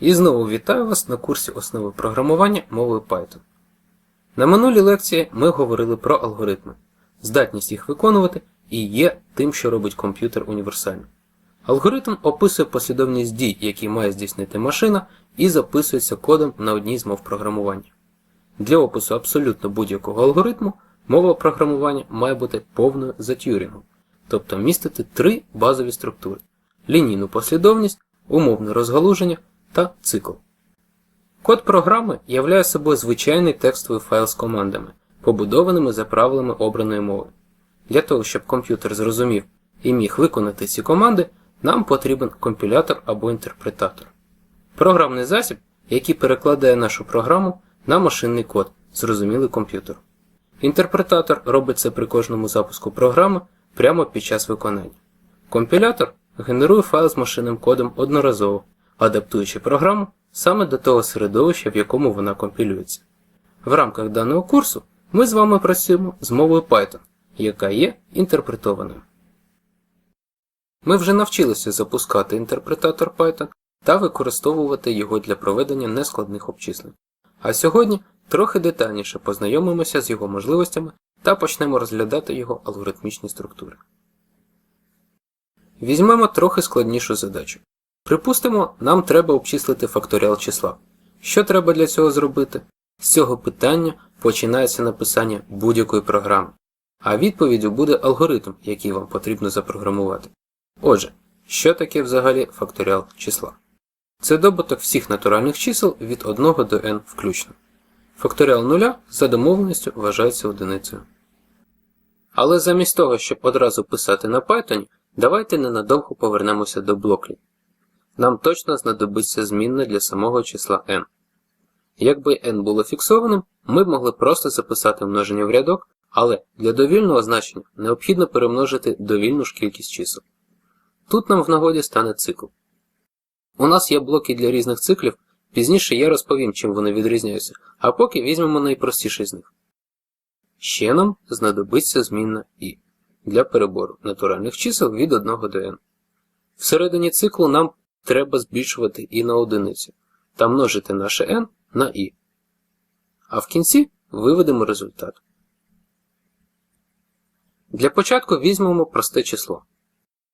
І знову вітаю вас на курсі основи програмування мовою Python. На минулій лекції ми говорили про алгоритми. Здатність їх виконувати і є тим, що робить комп'ютер універсальним. Алгоритм описує послідовність дій, які має здійснити машина, і записується кодом на одній з мов програмування. Для опису абсолютно будь-якого алгоритму мова програмування має бути повною за Тюрінгом, тобто містити три базові структури: лінійну послідовність, умовне розгалуження та цикл. Код програми являє собою звичайний текстовий файл з командами, побудованими за правилами обраної мови. Для того, щоб комп'ютер зрозумів і міг виконати ці команди, нам потрібен компілятор або інтерпретатор. Програмний засіб, який перекладає нашу програму на машинний код, зрозумілий комп'ютеру. Інтерпретатор робить це при кожному запуску програми прямо під час виконання. Компілятор генерує файл з машинним кодом одноразово, адаптуючи програму саме до того середовища, в якому вона компілюється. В рамках даного курсу ми з вами працюємо з мовою Python, яка є інтерпретованою. Ми вже навчилися запускати інтерпретатор Python та використовувати його для проведення нескладних обчислень. А сьогодні трохи детальніше познайомимося з його можливостями та почнемо розглядати його алгоритмічні структури. Візьмемо трохи складнішу задачу. Припустимо, нам треба обчислити факторіал числа. Що треба для цього зробити? З цього питання починається написання будь-якої програми, а відповіддю буде алгоритм, який вам потрібно запрограмувати. Отже, що таке взагалі факторіал числа? Це добуток всіх натуральних чисел від 1 до n включно. Факторіал нуля за домовленістю вважається одиницею. Але замість того, щоб одразу писати на Python, давайте ненадовго повернемося до блоклі. Нам точно знадобиться змінна для самого числа n. Якби n було фіксованим, ми б могли просто записати множення в рядок, але для довільного значення необхідно перемножити довільну ж кількість чисел. Тут нам в нагоді стане цикл. У нас є блоки для різних циклів, пізніше я розповім, чим вони відрізняються, а поки візьмемо найпростіший з них. Ще нам знадобиться змінна і для перебору натуральних чисел від 1 до n. Всередині циклу нам треба збільшувати і на одиницю та множити наше n на і. А в кінці виведемо результат. Для початку візьмемо просте число.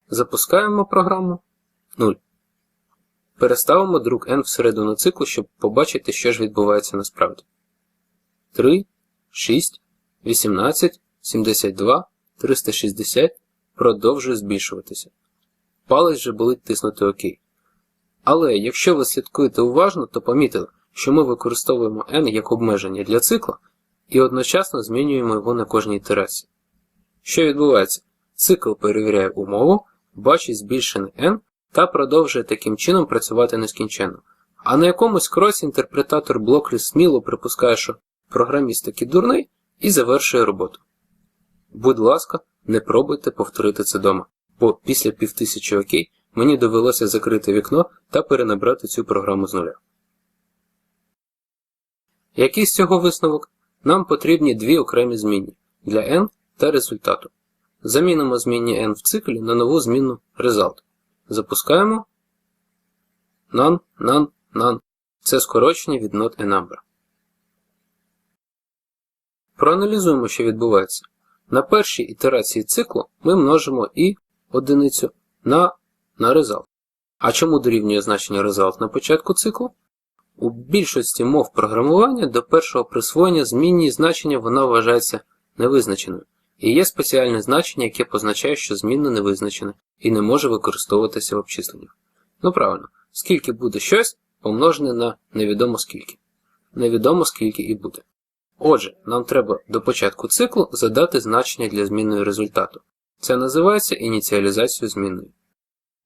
Запускаємо програму 0. Переставимо друк n всередину циклу, щоб побачити, що ж відбувається насправді. 3, 6, 18, 72, 360 продовжує збільшуватися. Палець же болить тиснути ОК. Але якщо ви слідкуєте уважно, то помітили, що ми використовуємо n як обмеження для цикла і одночасно змінюємо його на кожній ітерації. Що відбувається? Цикл перевіряє умову, бачить збільшений n та продовжує таким чином працювати нескінченно. А на якомусь кроці інтерпретатор блоклі сміло припускає, що програміст таки дурний і завершує роботу. Будь ласка, не пробуйте повторити це дома, бо після півтисячі окей мені довелося закрити вікно та перенабрати цю програму з нуля. Який з цього висновок? Нам потрібні дві окремі змінні для n та результату. Замінимо змінні n в циклі на нову змінну result. Запускаємо none, none, none. Це скорочення від not a number. Проаналізуємо, що відбувається. На першій ітерації циклу ми множимо і одиницю на, на result. А чому дорівнює значення result на початку циклу? У більшості мов програмування до першого присвоєння змінні значення вона вважається невизначеною. І є спеціальне значення, яке позначає, що змінна не визначена і не може використовуватися в обчисленнях. Ну правильно, скільки буде щось помножене на невідомо скільки. Невідомо скільки і буде. Отже, нам треба до початку циклу задати значення для змінної результату. Це називається ініціалізацією змінної.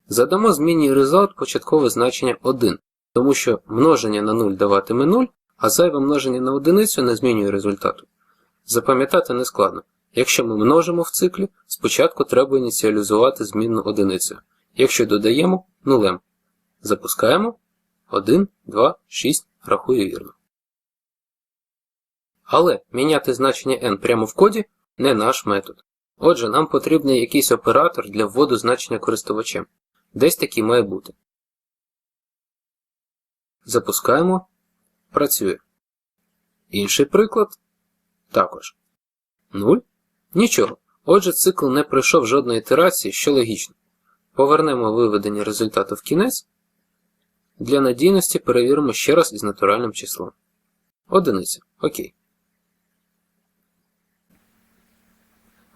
Задамо змінній result початкове значення 1, тому що множення на 0 даватиме 0, а зайве множення на одиницю не змінює результату. Запам'ятати не складно. Якщо ми множимо в циклі, спочатку треба ініціалізувати змінну одиницю. Якщо додаємо нулем. Запускаємо 1, 2, 6, рахує вірно. Але міняти значення n прямо в коді не наш метод. Отже, нам потрібний якийсь оператор для вводу значення користувачем. Десь такий має бути. Запускаємо. Працює. Інший приклад. Також. 0. Нічого. Отже, цикл не пройшов жодної ітерації, що логічно. Повернемо виведення результату в кінець. Для надійності перевіримо ще раз із натуральним числом. Одиниця. Окей.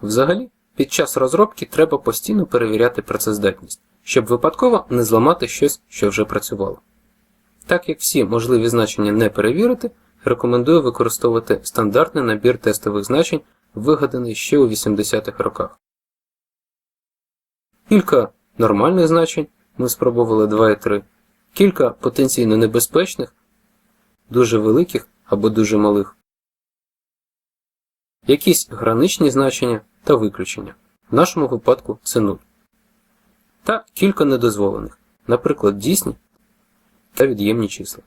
Взагалі, під час розробки треба постійно перевіряти працездатність, щоб випадково не зламати щось, що вже працювало. Так як всі можливі значення не перевірити, рекомендую використовувати стандартний набір тестових значень, вигаданий ще у 80-х роках. Кілька нормальних значень ми спробували 2 і 3, кілька потенційно небезпечних, дуже великих або дуже малих, якісь граничні значення та виключення. В нашому випадку це 0. Та кілька недозволених, наприклад, дійсні та від'ємні числа.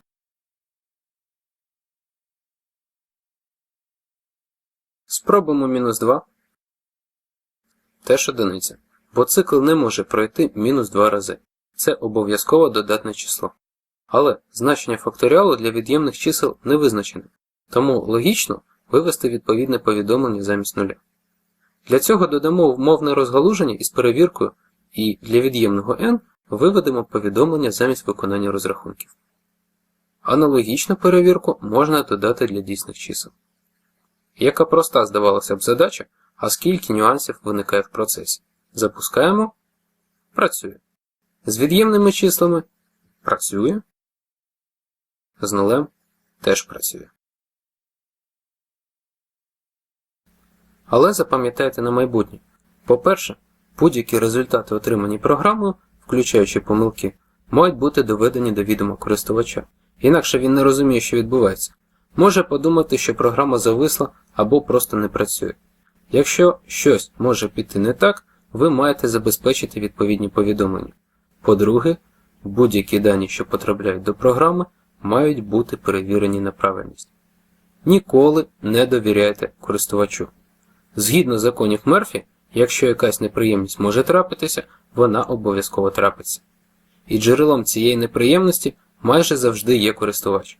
Спробуємо мінус 2. Теж одиниця. Бо цикл не може пройти мінус 2 рази. Це обов'язково додатне число. Але значення факторіалу для від'ємних чисел не визначене, тому логічно вивести відповідне повідомлення замість нуля. Для цього додамо умовне розгалуження із перевіркою і для від'ємного n виведемо повідомлення замість виконання розрахунків. Аналогічну перевірку можна додати для дійсних чисел. Яка проста здавалася б задача, а скільки нюансів виникає в процесі. Запускаємо. Працює. З від'ємними числами працює. З нулем теж працює. Але запам'ятайте на майбутнє. По-перше, будь-які результати, отримані програмою, включаючи помилки, мають бути доведені до відома користувача. Інакше він не розуміє, що відбувається. Може подумати, що програма зависла або просто не працює. Якщо щось може піти не так, ви маєте забезпечити відповідні повідомлення. По-друге, будь-які дані, що потрапляють до програми, мають бути перевірені на правильність. Ніколи не довіряйте користувачу. Згідно законів Мерфі, якщо якась неприємність може трапитися, вона обов'язково трапиться. І джерелом цієї неприємності майже завжди є користувач.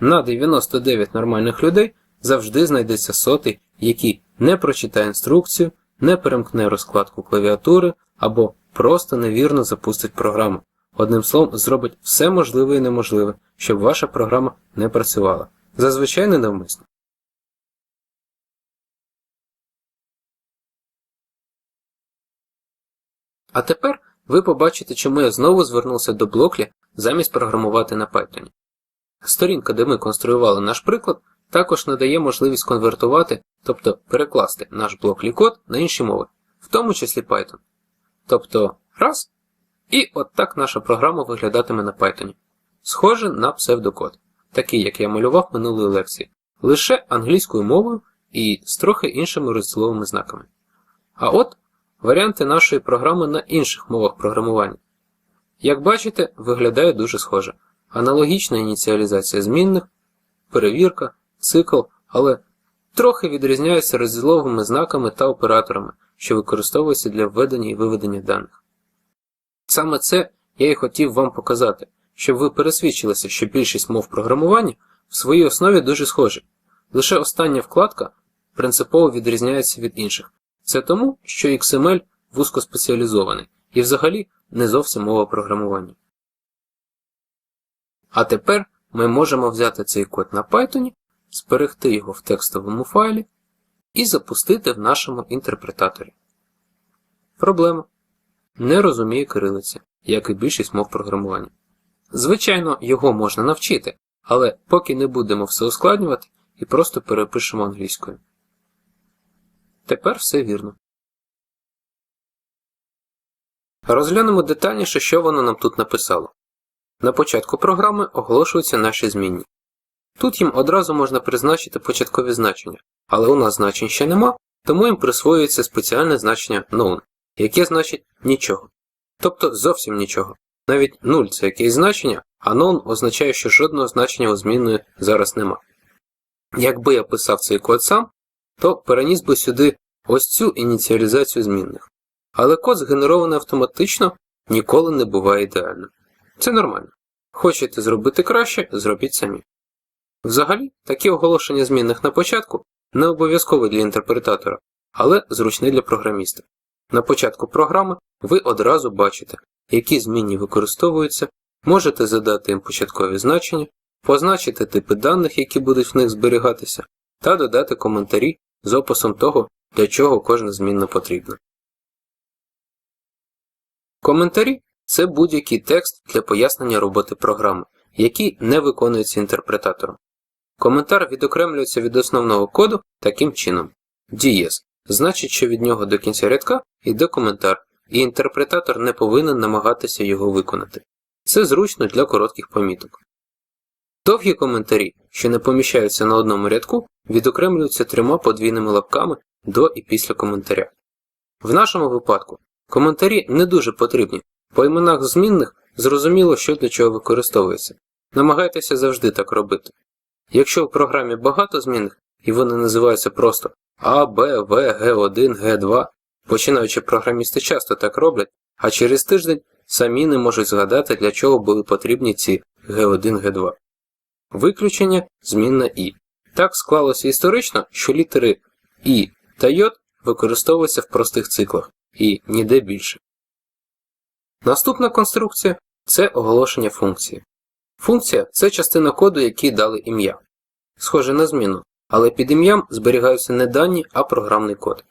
На 99 нормальних людей завжди знайдеться сотий, який не прочитає інструкцію, не перемкне розкладку клавіатури або просто невірно запустить програму. Одним словом, зробить все можливе і неможливе, щоб ваша програма не працювала. Зазвичай ненавмисно. А тепер ви побачите, чому я знову звернувся до Блоклі замість програмувати на Python. Сторінка, де ми конструювали наш приклад, також надає можливість конвертувати, тобто перекласти наш Blockly код на інші мови, в тому числі Python. Тобто раз, і от так наша програма виглядатиме на Python. Схоже на псевдокод, такий, як я малював минулої лекції, лише англійською мовою і з трохи іншими розділовими знаками. А от варіанти нашої програми на інших мовах програмування. Як бачите, виглядає дуже схоже. Аналогічна ініціалізація змінних, перевірка, цикл, але трохи відрізняються розділовими знаками та операторами, що використовуються для введення і виведення даних. Саме це я і хотів вам показати, щоб ви пересвідчилися, що більшість мов програмування в своїй основі дуже схожі. Лише остання вкладка принципово відрізняється від інших. Це тому, що XML вузькоспеціалізований і взагалі не зовсім мова програмування. А тепер ми можемо взяти цей код на Python, зберегти його в текстовому файлі і запустити в нашому інтерпретаторі. Проблема. Не розуміє кирилиці, як і більшість мов програмування. Звичайно, його можна навчити, але поки не будемо все ускладнювати і просто перепишемо англійською. Тепер все вірно. Розглянемо детальніше, що воно нам тут написало. На початку програми оголошуються наші змінні. Тут їм одразу можна призначити початкові значення, але у нас значень ще нема, тому їм присвоюється спеціальне значення known, яке значить нічого. Тобто зовсім нічого. Навіть 0 це якесь значення, а known означає, що жодного значення у змінної зараз нема. Якби я писав цей код сам, то переніс би сюди ось цю ініціалізацію змінних. Але код згенерований автоматично ніколи не буває ідеальним. Це нормально. Хочете зробити краще, зробіть самі. Взагалі, такі оголошення змінних на початку не обов'язкові для інтерпретатора, але зручні для програміста. На початку програми ви одразу бачите, які змінні використовуються, можете задати їм початкові значення, позначити типи даних, які будуть в них зберігатися, та додати коментарі з описом того, для чого кожна змінна потрібна. Коментарі це будь-який текст для пояснення роботи програми, який не виконується інтерпретатором. Коментар відокремлюється від основного коду таким чином. DS значить, що від нього до кінця рядка йде коментар, і інтерпретатор не повинен намагатися його виконати. Це зручно для коротких поміток. Довгі коментарі, що не поміщаються на одному рядку, відокремлюються трьома подвійними лапками до і після коментаря. В нашому випадку коментарі не дуже потрібні, по іменах змінних зрозуміло, що для чого використовується. Намагайтеся завжди так робити. Якщо в програмі багато змінних і вони називаються просто А, Б, В, Г1, Г2, починаючи програмісти часто так роблять, а через тиждень самі не можуть згадати, для чого були потрібні ці Г1, Г2. Виключення змінна І. Так склалося історично, що літери І та Й використовуються в простих циклах і ніде більше. Наступна конструкція це оголошення функції. Функція це частина коду, якій дали ім'я. Схоже на зміну, але під ім'ям зберігаються не дані, а програмний код.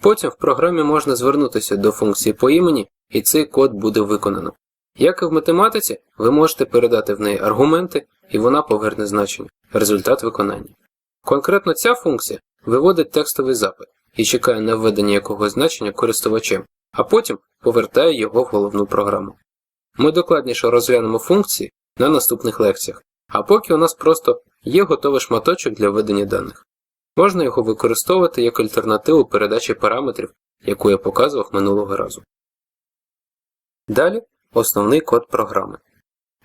Потім в програмі можна звернутися до функції по імені, і цей код буде виконано. Як і в математиці, ви можете передати в неї аргументи, і вона поверне значення, результат виконання. Конкретно ця функція виводить текстовий запит і чекає на введення якогось значення користувачем, а потім повертає його в головну програму. Ми докладніше розглянемо функції на наступних лекціях, а поки у нас просто є готовий шматочок для введення даних. Можна його використовувати як альтернативу передачі параметрів, яку я показував минулого разу. Далі основний код програми.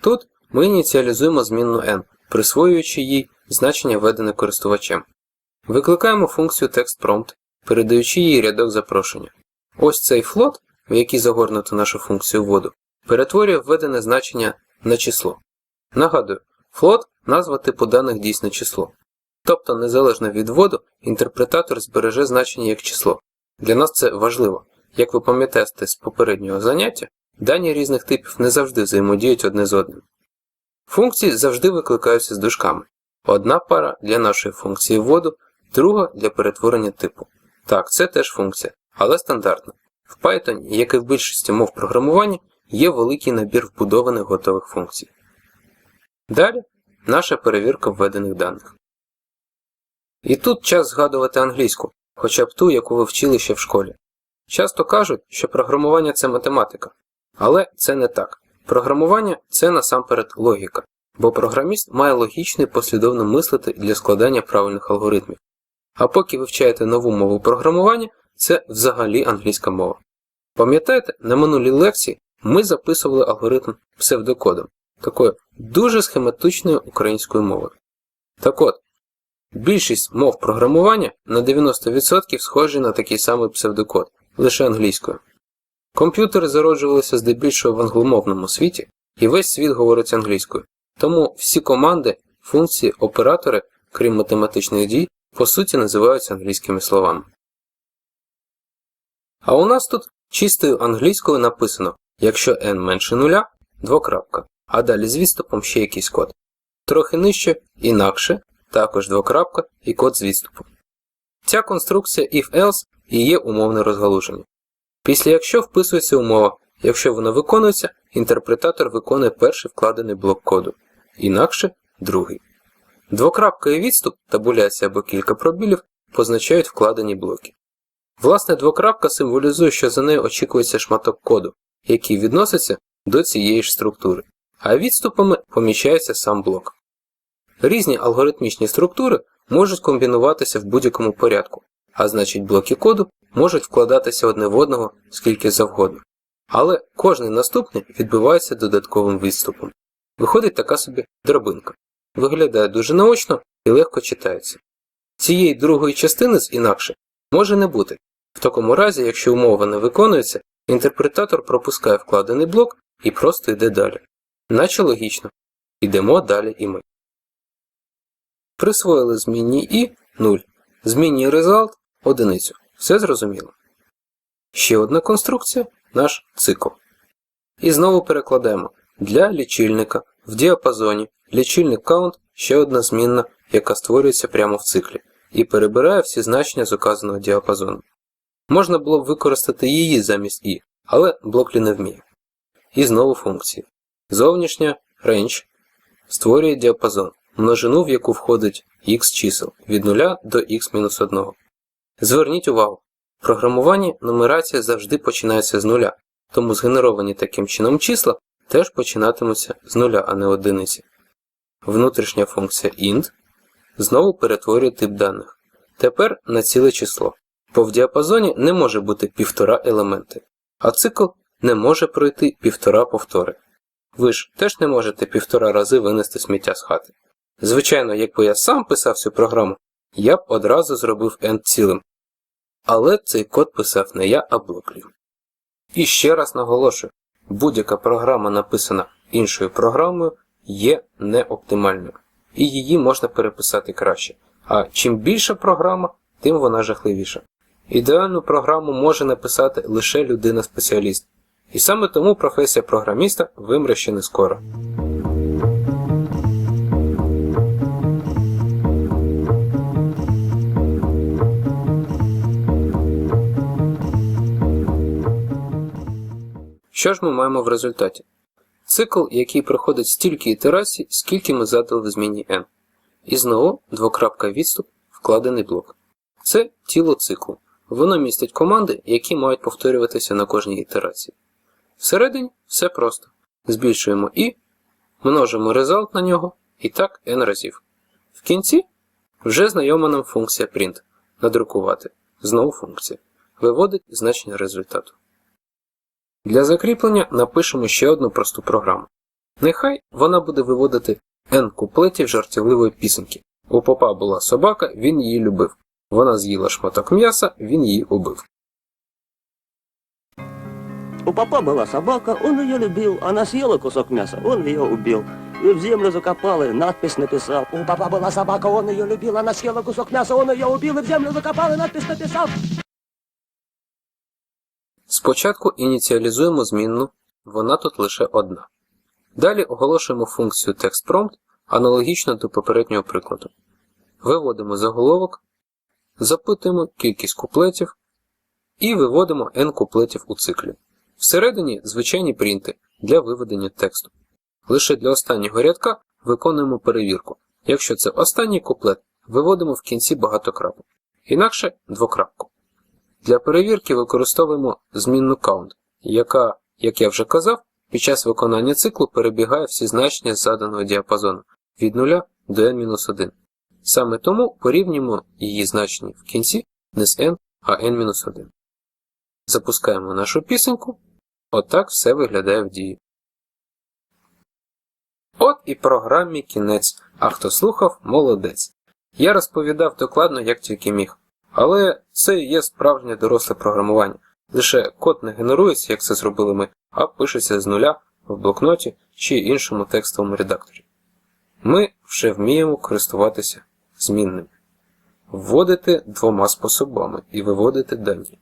Тут ми ініціалізуємо змінну n, присвоюючи їй значення введене користувачем. Викликаємо функцію TextPrompt, передаючи їй рядок запрошення. Ось цей флот, в який загорнуто нашу функцію вводу, перетворює введене значення на число. Нагадую, флот назва типу даних дійсне число. Тобто, незалежно від вводу, інтерпретатор збереже значення як число. Для нас це важливо. Як ви пам'ятаєте з попереднього заняття, дані різних типів не завжди взаємодіють одне з одним. Функції завжди викликаються з дужками. Одна пара для нашої функції вводу, друга для перетворення типу. Так, це теж функція, але стандартна. В Python, як і в більшості мов програмування, є великий набір вбудованих готових функцій. Далі наша перевірка введених даних. І тут час згадувати англійську, хоча б ту, яку ви вчили ще в школі. Часто кажуть, що програмування це математика. Але це не так. Програмування це насамперед логіка, бо програміст має логічно і послідовно мислити для складання правильних алгоритмів. А поки вивчаєте нову мову програмування, це взагалі англійська мова. Пам'ятаєте, на минулій лекції ми записували алгоритм псевдокодом, такою дуже схематичною українською мовою. Так от, більшість мов програмування на 90% схожі на такий самий псевдокод, лише англійською. Комп'ютери зароджувалися здебільшого в англомовному світі, і весь світ говорить англійською. Тому всі команди, функції, оператори, крім математичних дій, по суті називаються англійськими словами. А у нас тут чистою англійською написано, якщо n менше нуля, двокрапка, а далі з відступом ще якийсь код. Трохи нижче, інакше, також двокрапка і код з відступом. Ця конструкція if-else і є умовне розгалуження. Після якщо вписується умова, якщо вона виконується, інтерпретатор виконує перший вкладений блок коду, інакше другий. Двокрапка і відступ, табуляція або кілька пробілів позначають вкладені блоки. Власне, двокрапка символізує, що за нею очікується шматок коду, який відноситься до цієї ж структури, а відступами поміщається сам блок. Різні алгоритмічні структури можуть комбінуватися в будь-якому порядку, а значить блоки коду можуть вкладатися одне в одного скільки завгодно. Але кожний наступний відбивається додатковим відступом. Виходить така собі драбинка. Виглядає дуже наочно і легко читається. Цієї другої частини з інакше може не бути. В такому разі, якщо умова не виконується, інтерпретатор пропускає вкладений блок і просто йде далі. Наче логічно. Ідемо далі і ми. Присвоїли змінній і 0. Змінній result – одиницю. Все зрозуміло. Ще одна конструкція наш цикл. І знову перекладаємо. Для лічильника в діапазоні лічильник count ще одна змінна, яка створюється прямо в циклі, і перебирає всі значення з указаного діапазону. Можна було б використати її замість і, але Blockly не вміє. І знову функції. Зовнішня range створює діапазон, множину в яку входить x чисел від 0 до x-1. Зверніть увагу, в програмуванні нумерація завжди починається з нуля, тому згенеровані таким чином числа теж починатимуться з нуля, а не одиниці. Внутрішня функція int знову перетворює тип даних. Тепер на ціле число. Бо в діапазоні не може бути півтора елементи, а цикл не може пройти півтора повтори. Ви ж теж не можете півтора рази винести сміття з хати. Звичайно, якби я сам писав цю програму, я б одразу зробив end цілим. Але цей код писав не я, а Blockly. І ще раз наголошую, будь-яка програма, написана іншою програмою, є неоптимальною, і її можна переписати краще. А чим більша програма, тим вона жахливіша. Ідеальну програму може написати лише людина-спеціаліст. І саме тому професія програміста вимре ще не скоро. Що ж ми маємо в результаті? Цикл, який проходить стільки ітерацій, скільки ми задали в зміні n. І знову двокрапка відступ, вкладений блок. Це тіло циклу. Воно містить команди, які мають повторюватися на кожній ітерації. Всередині все просто. Збільшуємо і, множимо result на нього і так n разів. В кінці вже знайома нам функція print надрукувати. Знову функція. Виводить значення результату. Для закріплення напишемо ще одну просту програму. Нехай вона буде виводити n куплетів жартівливої пісеньки. У попа була собака, він її любив. Вона з'їла шматок м'яса, він її убив. У папа была собака, он ее любил. Она съела кусок мяса, он ее убил. И в землю закопал, и надпись написал. У папа была собака, он ее любил, она съела кусок мяса, он ее убил и в землю закопал и надпись написал. Спочатку ініціалізуємо змінну, вона тут лише одна. Далі оголошуємо функцію TextPrompt аналогічно до попереднього прикладу. Виводимо заголовок, запитуємо кількість куплетів і виводимо n куплетів у циклі. Всередині звичайні принти для виведення тексту. Лише для останнього рядка виконуємо перевірку. Якщо це останній куплет, виводимо в кінці багатокрапок. Інакше двокрапку. Для перевірки використовуємо змінну count, яка, як я вже казав, під час виконання циклу перебігає всі значення заданого діапазону від 0 до n-1. Саме тому порівнюємо її значення в кінці не з n, а n-1. Запускаємо нашу пісеньку. Отак все виглядає в дії. От і програмі кінець, а хто слухав, молодець. Я розповідав докладно, як тільки міг. Але це і є справжнє доросле програмування. Лише код не генерується, як це зробили ми, а пишеться з нуля в блокноті чи іншому текстовому редакторі. Ми вже вміємо користуватися змінними, вводити двома способами і виводити дані.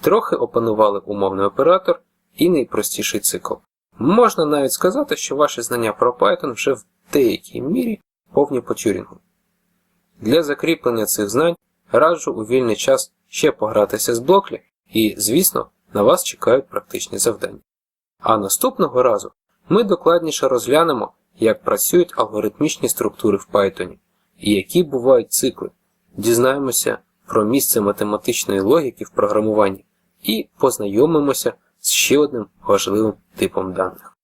Трохи опанували умовний оператор і найпростіший цикл. Можна навіть сказати, що ваші знання про Python вже в деякій мірі повні по тюрінгу. Для закріплення цих знань раджу у вільний час ще погратися з блоклі і, звісно, на вас чекають практичні завдання. А наступного разу ми докладніше розглянемо, як працюють алгоритмічні структури в Python і які бувають цикли. Дізнаємося про місце математичної логіки в програмуванні і познайомимося з ще одним важливим типом даних.